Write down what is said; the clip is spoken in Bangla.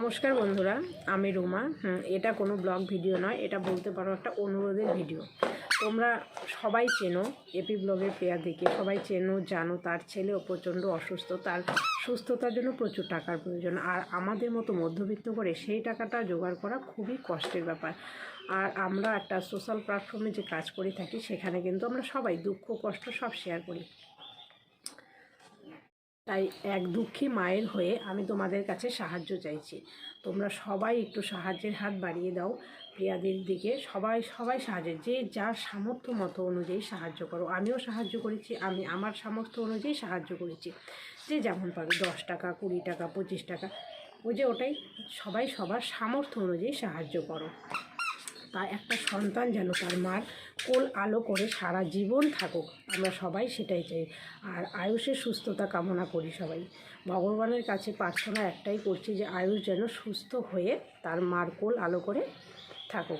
নমস্কার বন্ধুরা, আমি রুমা। এটা কোনো ব্লগ ভিডিও নয়, এটা বলতে পারো একটা অনুরোধের ভিডিও। তোমরা সবাই চেনো এপি ব্লগের পেয়ার দেখে, সবাই চেনো, জানো তার ছেলেও প্রচণ্ড অসুস্থ, তার সুস্থতার জন্য প্রচুর টাকার প্রয়োজন। আর আমাদের মতো মধ্যবিত্ত করে সেই টাকাটা জোগাড় করা খুবই কষ্টের ব্যাপার। আর আমরা একটা সোশ্যাল প্ল্যাটফর্মে যে কাজ করে থাকি, সেখানে কিন্তু আমরা সবাই দুঃখ, কষ্ট সব শেয়ার করি। তাই এক দুঃখী মায়ের হয়ে আমি তোমাদের কাছে সাহায্য চাইছি। তোমরা সবাই একটু সাহায্যের হাত বাড়িয়ে দাও। প্রিয়াদের দিকে সবাই সবাই সাহায্য যে যার সামর্থ্য মতো অনুযায়ী সাহায্য করো। আমিও সাহায্য করেছি, আমি আমার সামর্থ্য অনুযায়ী সাহায্য করেছি। যে যেমন পাবে দশ টাকা, কুড়ি টাকা, পঁচিশ টাকা, ওই যে ওটাই। সবাই সবার সামর্থ্য অনুযায়ী সাহায্য করো। তা একটা সন্তান যেন তার মার কোল আলো করে সারা জীবন থাকুক। আমরা সবাই সেটাই চাই। আর আয়ুষের সুস্থতা কামনা করি সবাই। ভগবানের কাছে প্রার্থনা একটাই করছি যে আয়ুষ যেন সুস্থ হয়ে তার মার কোল আলো করে থাকুক।